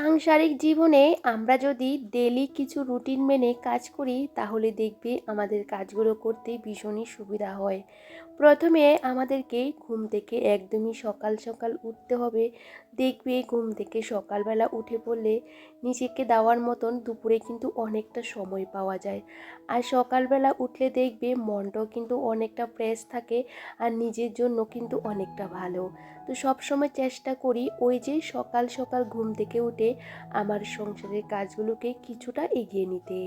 张。সাংসারিক জীবনে আমরা যদি ডেলি কিছু রুটিন মেনে কাজ করি, তাহলে দেখবে আমাদের কাজগুলো করতে ভীষণই সুবিধা হয়। প্রথমে আমাদেরকে ঘুম থেকে একদমই সকাল সকাল উঠতে হবে। দেখবে ঘুম থেকে সকালবেলা উঠে পড়লে নিজেকে দেওয়ার মতন দুপুরে কিন্তু অনেকটা সময় পাওয়া যায়। আর সকালবেলা উঠলে দেখবে মনটাও কিন্তু অনেকটা ফ্রেশ থাকে আর নিজের জন্য কিন্তু অনেকটা ভালো। তো সবসময় চেষ্টা করি ওই যে সকাল সকাল ঘুম থেকে উঠে আমার সংসারের কাজগুলোকে কিছুটা এগিয়ে নিতে।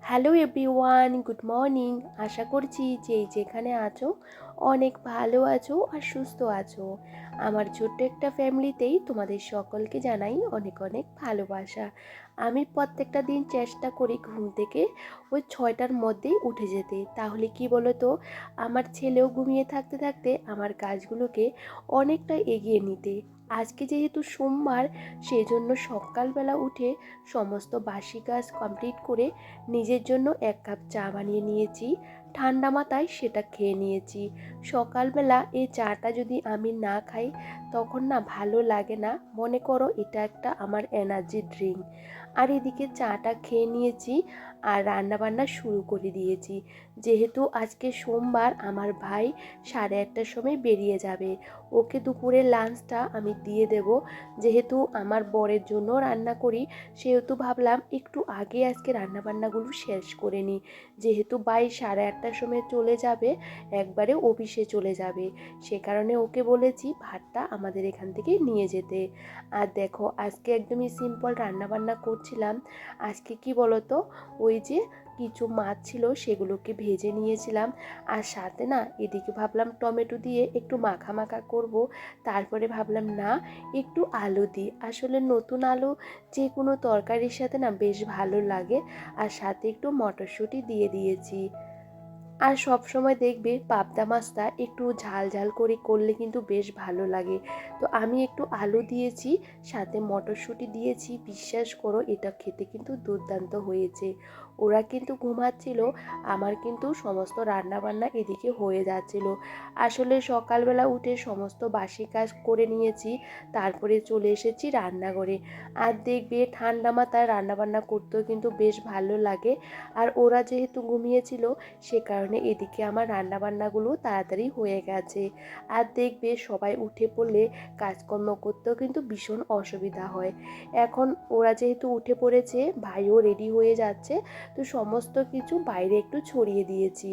হ্যালো এভরিওয়ান গুড মর্নিং আশা করছি যে যেখানে আছো, অনেক ভালো আছো আর সুস্থ আছো। আমার ছোট্ট একটা ফ্যামিলিতেই তোমাদের সকলকে জানাই অনেক অনেক ভালোবাসা। আমি প্রত্যেকটা দিন চেষ্টা করি ঘুম থেকে ওই ছয়টার মধ্যেই উঠে যেতে। তাহলে কি বলো তো আমার ছেলেও ঘুমিয়ে থাকতে থাকতে আমার কাজগুলোকে অনেকটা এগিয়ে নিতে। আজকে যেহেতু সোমবার সেই জন্য সকালবেলা উঠে সমস্ত বাসি কাজ কমপ্লিট করে নিজের জন্য এক কাপ চা বানিয়ে নিয়েছি। ঠান্ডা মাথায় সেটা খেয়ে নিয়েছি। সকালবেলা এই চাটা যদি আমি না খাই, তখন না ভালো লাগে না। মনে করো এটা একটা আমার এনার্জি ড্রিঙ্ক আর এদিকে চাটা খেয়ে নিয়েছি আর রান্নাবান্না শুরু করে দিয়েছি। যেহেতু আজকে সোমবার, আমার ভাই সাড়ে আটটার সময় বেরিয়ে যাবে। ওকে দুপুরের লাঞ্চটা আমি দিয়ে দেব। যেহেতু আমার বরের জন্য রান্না করি, সেহেতু ভাবলাম একটু আগে আজকে রান্নাবান্নাগুলো শেষ করে নিই। যেহেতু ভাই সাড়ে আটটার সময় চলে যাবে, একবারে অফিসে চলে যাবে। সে কারণে ওকে বলেছি ভাতটা আমাদের এখান থেকে নিয়ে যেতে। আর দেখো, আজকে একদমই সিম্পল রান্নাবান্না করছিলাম। আজকে কি বলতো? ওই যে কিছু মাছ ছিল সেগুলোকে ভেজে নিয়েছিলাম। আর সাথে না এদিকে ভাবলাম টমেটো দিয়ে একটু মাখা মাখা করব। তারপরে ভাবলাম, না, একটু আলু দিই। আসলে নতুন আলু যে কোনো তরকারির সাথে না বেশ ভালো লাগে। আর সাথে একটু মটরশুঁটি দিয়ে দিয়েছি। আর সব সময় দেখবে পাবদা মাছটা একটু ঝাল ঝাল করে করলে কিন্তু বেশ ভালো লাগে। তো আমি একটু আলু দিয়েছি, সাথে মটরশুঁটি দিয়েছি। বিশ্বাস করো, এটা খেতে কিন্তু দুর্দান্ত হয়েছে। ওরা কিন্তু ঘুমাচ্ছিল, আমার কিন্তু সমস্ত রান্নাবান্না এদিকে হয়ে যাচ্ছিল। আসলে সকালবেলা উঠে সমস্ত বাসি কাজ করে নিয়েছি, তারপরে চলে এসেছি রান্নাঘরে। আর দেখবে ঠান্ডা মাথায় রান্নাবান্না করতেও কিন্তু বেশ ভালো লাগে। আর ওরা যেহেতু ঘুমিয়েছিল, সে কারণে এদিকে আমার রান্নাবান্নাগুলো তাড়াতাড়ি হয়ে গেছে। আর দেখবে সবাই উঠে পড়লে কাজকর্ম করতেও কিন্তু ভীষণ অসুবিধা হয়। এখন ওরা যেহেতু উঠে পড়েছে, ভাইও রেডি হয়ে যাচ্ছে তো সমস্ত কিছু বাইরে একটু ছড়িয়ে দিয়েছি।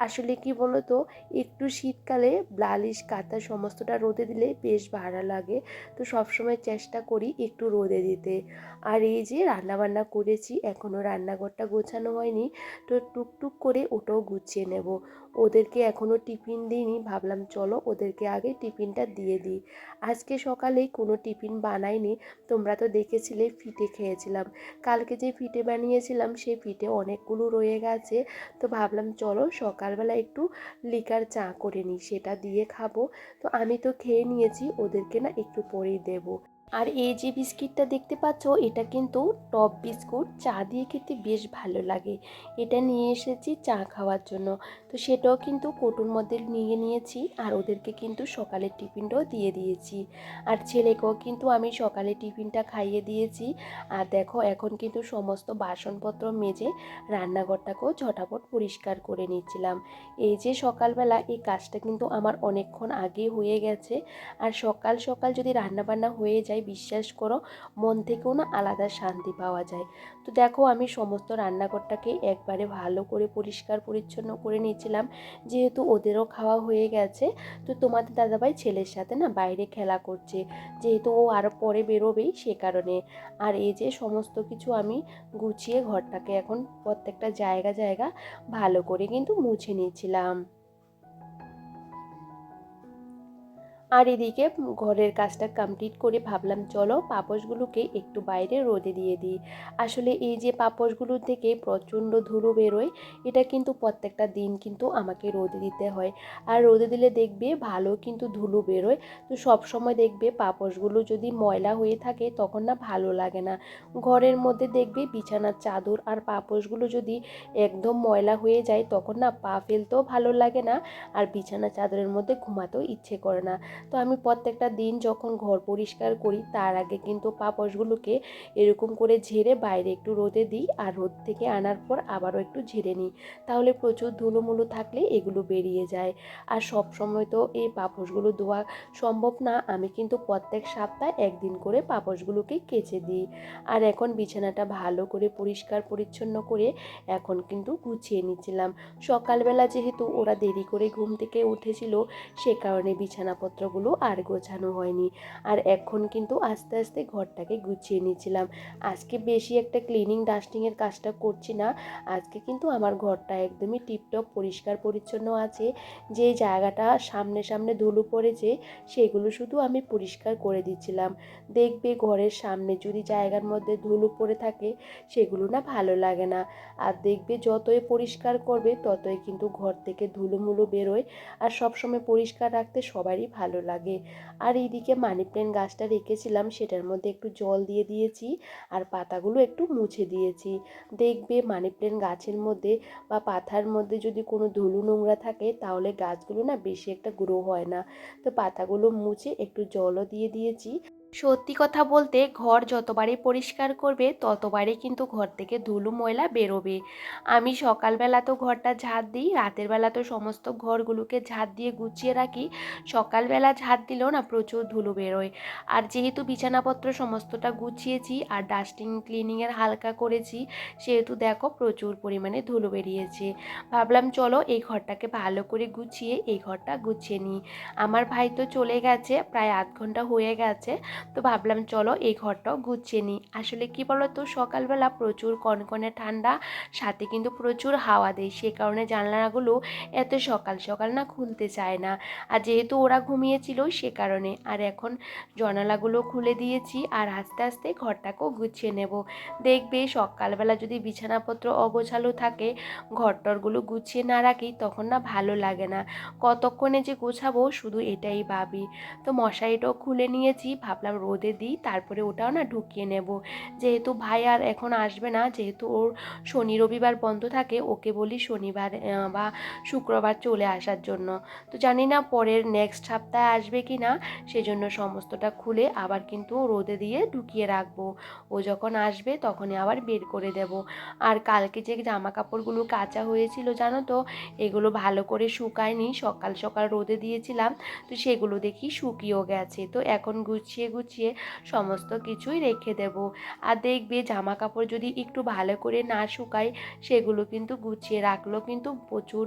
আসলে কি বলতো? একটু শীতকালে ব্লালিশ কাঁথা সমস্তটা রোদে দিলে বেশ ভালো লাগে। তো সবসময় চেষ্টা করি একটু রোদে দিতে। আর এই যে রান্নাবান্না করেছি এখনও রান্নাঘরটা গোছানো হয়নি, তো টুকটুক করে ওটাও গুছিয়ে নেব। ওদেরকে এখনও টিফিন দিইনি, ভাবলাম চলো ওদেরকে আগে টিফিনটা দিয়ে দিই। আজকে সকালে কোনো টিফিন বানাইনি, তোমরা তো দেখেছিলে ফিটে খেয়েছিলাম। কালকে যে ফিটে বানিয়েছিলাম, সেই ফিটে অনেকগুলো রয়ে গেছে। তো ভাবলাম চলো সকালবেলা একটু লিকার চা করে নিই, সেটা দিয়ে খাব। তো আমি তো খেয়ে নিয়েছি, ওদেরকে না একটু পরেই দেবো। আর এই যে বিস্কিটটা দেখতে পাচ্ছ, এটা কিন্তু টপ বিস্কুট। চা দিয়ে খেতে বেশ ভালো লাগে। এটা নিয়ে এসেছি চা খাওয়ার জন্য। তো সেটাও কিন্তু কোটোর মধ্যে নিয়ে নিয়েছি আর ওদেরকে কিন্তু সকালের টিফিনটাও দিয়ে দিয়েছি। আর ছেলেকেও কিন্তু আমি সকালে টিফিনটা খাইয়ে দিয়েছি। আর দেখো, এখন কিন্তু সমস্ত বাসনপত্র মেজে রান্নাঘরটাকেও ঝটাপট পরিষ্কার করে নিচ্ছিলাম। এই যে সকালবেলা এই কাজটা কিন্তু আমার অনেকক্ষণ আগে হয়ে গেছে। আর সকাল সকাল যদি রান্নাবান্না হয়ে যায় বিশ্বাস করো, মন থেকেও না আলাদা শান্তি পাওয়া যায়। তো দেখো, আমি সমস্ত রান্নাঘরটাকে একবারে ভালো করে পরিষ্কার পরিচ্ছন্ন করে নিয়েছিলাম। যেহেতু ওদেরও খাওয়া হয়ে গেছে, তো তোমাদের দাদাভাই ছেলের সাথে না বাইরে খেলা করছে। যেহেতু ও আরও পরে বেরোবেই সে কারণে। আর এই যে সমস্ত কিছু আমি গুছিয়ে ঘরটাকে এখন প্রত্যেকটা জায়গা জায়গা ভালো করে কিন্তু মুছে নিয়েছিলাম। আর এদিকে ঘরের কাজটা কমপ্লিট করে ভাবলাম, চলো পাপোশগুলোকে একটু বাইরে রোদে দিয়ে দিই। আসলে এই যে পাপোশগুলো থেকে প্রচণ্ড ধুলো বেরোয়, এটা কিন্তু প্রত্যেকটা দিন কিন্তু আমাকে রোদে দিতে হয়। আর রোদে দিলে দেখবে ভালো কিন্তু ধুলো বেরোয়। তো সব সময় দেখবে পাপোশগুলো যদি ময়লা হয়ে থাকে তখন না ভালো লাগে না। ঘরের মধ্যে দেখবে বিছানার চাদর আর পাপোশগুলো যদি একদম ময়লা হয়ে যায় তখন না পা ফেলতেও ভালো লাগে না, আর বিছানা চাদরের মধ্যে ঘুমাতেও ইচ্ছে করে না। তো আমি প্রত্যেকটা দিন যখন ঘর পরিষ্কার করি, তার আগে কিন্তু পাপোশগুলোকে এরকম করে ঝেড়ে বাইরে একটু রোদে দিই আর রোদ থেকে আনার পর আবারও একটু ঝেড়ে নিই। তাহলে প্রচুর ধুলোমুলো থাকলে এগুলো বেরিয়ে যায়। আর সব সময় তো এই পাপোশগুলো ধোয়া সম্ভব না, আমি কিন্তু প্রত্যেক সপ্তাহে একদিন করে পাপোশগুলোকে কেচে দিই। আর এখন বিছানাটা ভালো করে পরিষ্কার পরিচ্ছন্ন করে এখন কিন্তু গুছিয়ে নিচ্ছিলাম। সকালবেলা যেহেতু ওরা দেরি করে ঘুম থেকে উঠেছিল, সে কারণে বিছানাপত্রগুলো আর গোছানো হয়নি। আর এখন কিন্তু আস্তে আস্তে ঘরটাকে গুছিয়ে নিচ্ছিলাম। আজকে বেশি একটা ক্লিনিং ডাস্টিংয়ের কাজটা করছি না। আজকে কিন্তু আমার ঘরটা একদমই টিপটপ, পরিষ্কার, পরিচ্ছন্ন আছে। যে জায়গাটা সামনে সামনে ধুলো পড়েছে, সেগুলো শুধু আমি পরিষ্কার করে দিচ্ছিলাম। দেখবে ঘরের সামনে যদি জায়গার মধ্যে ধুলো পড়ে থাকে, সেগুলো না ভালো লাগে না। আর দেখবে যতই পরিষ্কার করবে, ততই কিন্তু ঘর থেকে ধুলোমুলো বেরোয়। আর সবসময় পরিষ্কার রাখতে সবারই ভালো লাগে। আর এইদিকে মানি প্ল্যান্ট গাছটা রেখেছিলাম, সেটার মধ্যে একটু জল দিয়ে দিয়েছি আর পাতাগুলো একটু মুছে দিয়েছি। দেখবে মানি প্ল্যান্ট গাছের মধ্যে বা পাতার মধ্যে যদি কোনো ধুলো নোংরা থাকে, তাহলে গাছগুলো না বেশি একটা গ্রো হয় না। তো পাতাগুলো মুছে একটু জলও দিয়ে দিয়েছি। সত্যি কথা বলতে ঘর যতবারই পরিষ্কার করবে, ততবারই কিন্তু ঘর থেকে ধুলো ময়লা বেরোবে। আমি সকালবেলা তো ঘরটা ঝাড় দিই, রাতের বেলা তো সমস্ত ঘরগুলোকে ঝাড় দিয়ে গুছিয়ে রাখি। সকালবেলা ঝাড় দিলেও না প্রচুর ধুলো বেরোয়। আর যেহেতু বিছানাপত্র সমস্তটা গুছিয়েছি আর ডাস্টিং ক্লিনিংয়ের হালকা করেছি, সেহেতু দেখো প্রচুর পরিমাণে ধুলো বেরিয়েছে। ভাবলাম চলো এই ঘরটাকে ভালো করে গুছিয়ে, এই ঘরটা গুছিয়ে নিই। আমার ভাই তো চলে গেছে, প্রায় আধ ঘণ্টা হয়ে গেছে। তো ভাবলাম চলো এই ঘরটাও গুছিয়ে নিই। আসলে কি বলো তো সকালবেলা প্রচুর কনকনে ঠান্ডা, সাথে কিন্তু প্রচুর হাওয়া দেয়। সে কারণে জানলাগুলো এত সকাল সকাল না খুলতে চায় না। আর যেহেতু ওরা ঘুমিয়েছিল সে কারণে। আর এখন জানালাগুলো খুলে দিয়েছি আর আস্তে আস্তে ঘরটাকেও গুছিয়ে নেব। দেখবে সকালবেলা যদি বিছানাপত্র অগোছালো থাকে ঘরটরগুলো গুছিয়ে না রাখি তখন না ভালো লাগে না। কতক্ষণে যে গোছাবো শুধু এটাই ভাবি। তো মশারিটাও খুলে নিয়েছি, ভাবলাম রোদে দিই, তারপরে ওটাও না ঢুকিয়ে নেব। যেহেতু ভাই আর এখন আসবে না, যেহেতু ওর শনি রবিবার বন্ধ থাকে, ওকে বলি শনিবার বা শুক্রবার চলে আসার জন্য। তো জানি না পরের নেক্সট সপ্তাহে আসবে কি না, সেজন্য সমস্তটা খুলে আবার কিন্তু রোদে দিয়ে ঢুকিয়ে রাখব। ও যখন আসবে তখনই আবার বের করে দেব। আর কালকে যে জামা কাপড়গুলো কাঁচা হয়েছিল জানো তো, এগুলো ভালো করে শুকায়নি, সকাল সকাল রোদে দিয়েছিলাম, তো সেগুলো দেখি শুকিয়েও গেছে। তো এখন গুছিয়ে গুছিয়ে সমস্ত কিছুই রেখে দেব। আর দেখবে জামা কাপড় যদি একটু ভালো করে না শুকায়, সেগুলো কিন্তু গুছিয়ে রাখলেও কিন্তু প্রচুর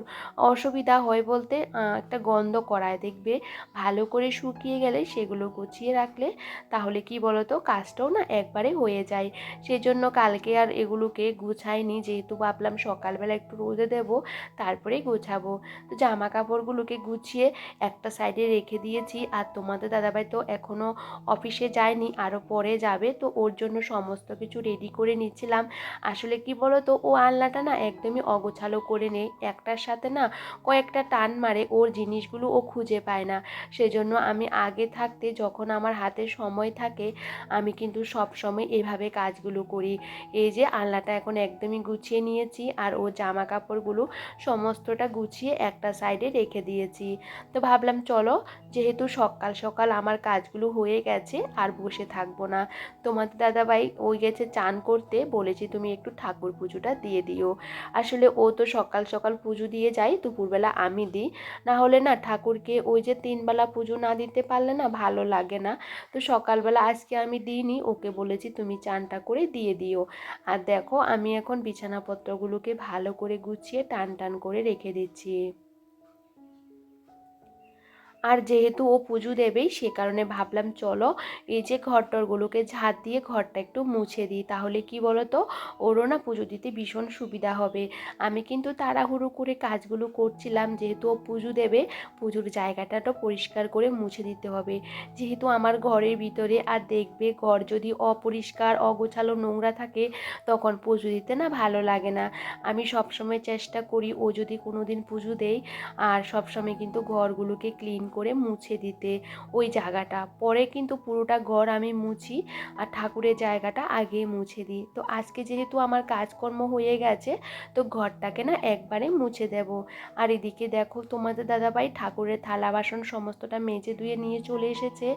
অসুবিধা হয় বলতে একটা গন্ধ করায়। দেখবে ভালো করে শুকিয়ে গেলে সেগুলো গুছিয়ে রাখলে তাহলে কি বলতো, কাজটাও না একবারে হয়ে যায়। সেজন্য কালকে আর এগুলোকে গুছাইনি, যেহেতু ভাবলাম সকালবেলা একটু রোদে দেব তারপরে গোছাবো। তো জামা কাপড়গুলোকে গুছিয়ে একটা সাইডে রেখে দিয়েছি। আর তোমাদের দাদাভাই তো এখনও অফিসে যায়নি আরও পরে যাবে। তো ওর জন্য সমস্ত কিছু রেডি করে নিচ্ছিলাম। আসলে কি বলো তো ও আলনাটা না একদমই অগোছালো করে নেই একটার সাথে না কয়েকটা টান মারে, ওর জিনিসগুলো ও খুঁজে পায় না। সেজন্য আমি আগে থাকতে যখন আমার হাতে সময় থাকে, আমি কিন্তু সব সময় এভাবে কাজগুলো করি। এই যে আলনাটা এখন একদমই গুছিয়ে নিয়েছি আর ও জামা কাপড়গুলো সমস্তটা গুছিয়ে একটা সাইডে রেখে দিয়েছি। তো ভাবলাম, চলো যেহেতু সকাল সকাল আমার কাজগুলো হয়ে গেছে আর বসে থাকব না। তোমাদের দাদাভাই ওই গেছে চান করতে, বলেছি তুমি একটু ঠাকুর পুজোটা দিয়ে দিও। আসলে ও তো সকাল সকাল পুজো দিয়ে যায়, দুপুরবেলা আমি দিই। না হলে না ঠাকুরকে ওই যে তিনবেলা পুজো না দিতে পারলে না ভালো লাগে না। তো সকালবেলা আজকে আমি দিইনি, ওকে বলেছি তুমি চানটা করে দিয়ে দিও। আর দেখো আমি এখন বিছানাপত্রগুলোকে ভালো করে গুছিয়ে টান টান করে রেখে দিচ্ছি। আর যেহেতু ও পুজো দেবেই, সে কারণে ভাবলাম চলো এই যে ঘরটরগুলোকে ঝাঁট দিয়ে ঘরটা একটু মুছে দিই। তাহলে কি বলো তো ওরও না পুজো দিতে ভীষণ সুবিধা হবে। আমি কিন্তু তাড়াহুড়ো করে কাজগুলো করছিলাম, যেহেতু ও পুজো দেবে, পুজোর জায়গাটাও পরিষ্কার করে মুছে দিতে হবে। যেহেতু আমার ঘরের ভিতরে আর দেখবে ঘর যদি অপরিষ্কার, অগোছালো নোংরা থাকে, তখন পুজো দিতে না ভালো লাগে না। আমি সবসময় চেষ্টা করি ও যদি কোনো দিন পুজো দেই আর সবসময় কিন্তু ঘরগুলোকে ক্লিন করে মুছে দিতে। ওই জায়গাটা। পরে কিন্তু পুরোটা ঘর আমি মুছি আর ঠাকুরের জায়গাটা আগে মুছে দিই। তো আজকে যেহেতু আমার কাজকর্ম হয়ে গেছে, তো ঘরটাকে না একবারে মুছে দেব। আর এদিকে দেখো তোমাদের দাদাভাই ঠাকুরের থালা বাসন সমস্তটা মেজে ধুয়ে নিয়ে চলে এসেছে।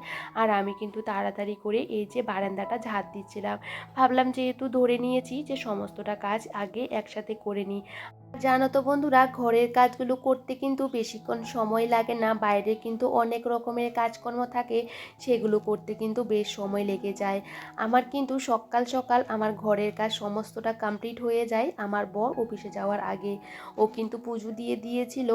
আর আমি কিন্তু তাড়াতাড়ি করে এই যে বারান্দাটা ঝাঁট দিচ্ছিলাম। ভাবলাম যেহেতু ধরে নিয়েছি যে সমস্তটা কাজ আগে একসাথে করে নিই। জানো তো বন্ধুরা, ঘরের কাজগুলো করতে কিন্তু বেশিক্ষণ সময় লাগে না, বাইরে কিন্তু অনেক রকমের কাজকর্ম থাকে, সেগুলো করতে কিন্তু বেশ সময় লেগে যায়। আমার কিন্তু সকাল সকাল আমার ঘরের কাজ সমস্তটা কমপ্লিট হয়ে যায় আমার বর অফিসে যাওয়ার আগে। ও কিন্তু পুজো দিয়ে দিয়েছিল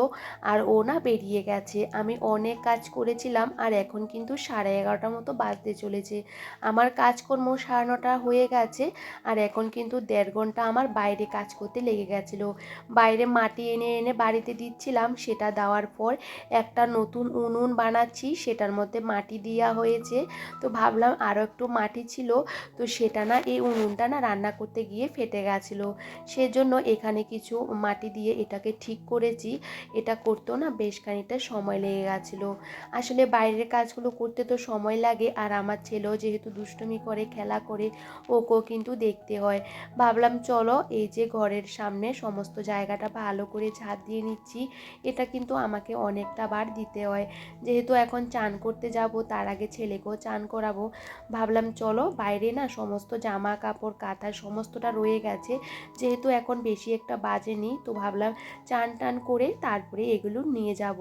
আর ও না বেরিয়ে গেছে। আমি অনেক কাজ করেছিলাম আর এখন কিন্তু সাড়ে এগারোটার মতো বাজতে চলেছে। আমার কাজকর্ম সাড়ে নটা হয়ে গেছে আর এখন কিন্তু দেড় ঘণ্টা আমার বাইরে কাজ করতে লেগে গেছিল। বাইরে মাটি এনে এনে বাড়িতে দিচ্ছিলাম, সেটা দেওয়ার পর একটা নতুন উনুন বানাচ্ছি, সেটার মধ্যে মাটি দেওয়া হয়েছে। তো ভাবলাম আরও একটু মাটি ছিল, তো সেটা না এই উনুনটা না রান্না করতে গিয়ে ফেটে গেছিল। সেজন্য এখানে কিছু মাটি দিয়ে এটাকে ঠিক করেছি। এটা করতেও না বেশ খানিকটা সময় লেগে গেছিল। আসলে বাইরের কাজগুলো করতে তো সময় লাগে, আর আমার ছেলেও যেহেতু দুষ্টুমি করে, খেলা করে, ওকেও কিন্তু দেখতে হয়। ভাবলাম চলো এই যে ঘরের সামনে সমস্ত জায়গাটা ভালো করে ঝাঁট দিয়ে নিচ্ছি। এটা কিন্তু আমাকে অনেকটা বার দিতে হয়। যেহেতু এখন চান করতে যাব, তার আগে ছেলেকেও চান করাবো। ভাবলাম চলো বাইরে না সমস্ত জামা কাপড় কাঁথা সমস্তটা রয়ে গেছে। যেহেতু এখন বেশি একটা বাজেনি তো ভাবলাম চান টান করে তারপরে এগুলো নিয়ে যাব।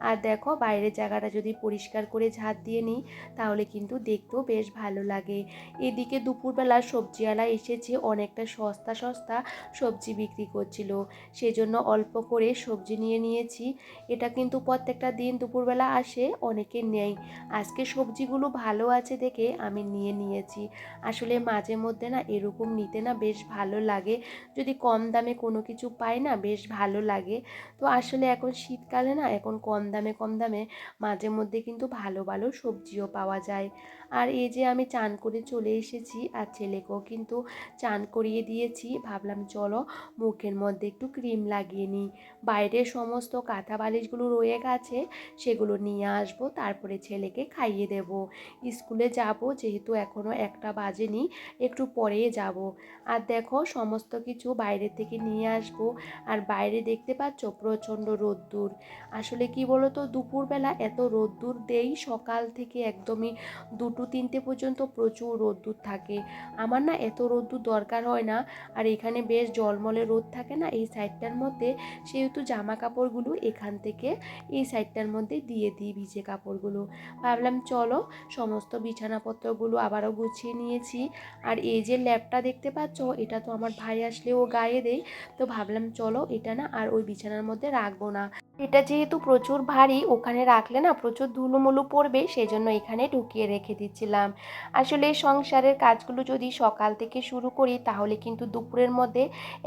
আর দেখো বাইরের জায়গাটা যদি পরিষ্কার করে ঝাঁট দিয়ে নিই, তাহলে কিন্তু দেখতেও বেশ ভালো লাগে। এদিকে দুপুরবেলা সবজিওয়ালা এসেছে, অনেকটা সস্তা সস্তা সবজি বিক্রি করছিল। সেজন্য অল্প করে সবজি নিয়ে নিয়েছি। এটা কিন্তু প্রত্যেকটা দিন দুপুরবেলা আসে অনেকে নেই। আজকে সবজিগুলো ভালো আছে দেখে আমি নিয়ে নিয়েছি। আসলে মাঝে মধ্যে না এরকম নিতে না বেশ ভালো লাগে। যদি কম দামে কোনো কিছু পাই না বেশ ভালো লাগে। তো আসলে এখন শীতকালে না এখন কম দামে কম দামে মাঝে মধ্যে কিন্তু ভালো ভালো সবজিও পাওয়া যায়। আর এই যে আমি চান করে চলে এসেছি আর ছেলেকেও কিন্তু চান করিয়ে দিয়েছি। ভাবলাম চলো মুখের মধ্যে একটু ক্রিম লাগিয়ে নিই। বাইরের সমস্ত কাঁথা বালিশগুলো রয়ে গেছে, সেগুলো নিয়ে আসব, তারপরে ছেলেকে খাইয়ে দেব। স্কুলে যাব, যেহেতু এখনও একটা বাজেনি, একটু পরে যাব। আর দেখো সমস্ত কিছু বাইরে থেকে নিয়ে আসব। আর বাইরে দেখতে পাচ্ছ প্রচণ্ড রোদ্দুর। আসলে কি বলো তো দুপুরবেলা এত রোদ্দুর দেই সকাল থেকে একদমই দুটো তিনটে পর্যন্ত প্রচুর রোদ্দুর থাকে। আমার না এত রোদ্দুর দরকার হয় না। আর এখানে বেশ জলমলে রোদ থাকে না, এই সাইডটার মধ্যে সেহেতু জামা কাপড়গুলো এখান থেকে এই সাইডটার মধ্যে দিয়ে দিই ভিজে কাপড়গুলো। ভাবলাম চলো সমস্ত বিছানাপত্রগুলো আবারও গুছিয়ে নিয়েছি। আর এই যে ল্যাপটা দেখতে পাচ্ছ, এটা তো আমার ভাই আসলে ও গায়ে দেয়। তো ভাবলাম চলো এটা না আর ওই বিছানার মধ্যে রাখব না। এটা যেহেতু প্রচুর ভারী, ওখানে রাখলে না প্রচুর ধুলোমুলো পড়বে সেই জন্য এখানে ঢুকিয়ে রেখে দিচ্ছিলাম। আসলে সংসারের কাজগুলো যদি সকাল থেকে শুরু করি, তাহলে কিন্তু দুপুরের মধ্যে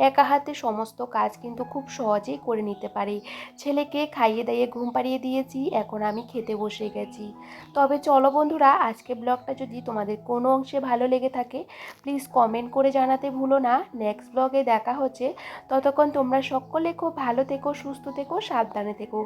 একা হাতে সমস্ত কাজ কিন্তু খুব সহজেই করে নিতে পারি। ছেলেকে খাইয়ে দাইয়ে ঘুম পাড়িয়ে দিয়েছি, এখন আমি খেতে বসে গেছি। তবে চলো বন্ধুরা, আজকে ব্লগটা যদি তোমাদের কোনো অংশে ভালো লেগে থাকে প্লিজ কমেন্ট করে জানাতে ভুলো না। নেক্সট ব্লগে দেখা হচ্ছে। ততক্ষণ তোমরা সকলে খুব ভালো থেকো, সুস্থ থেকো, সাবধানে থেকো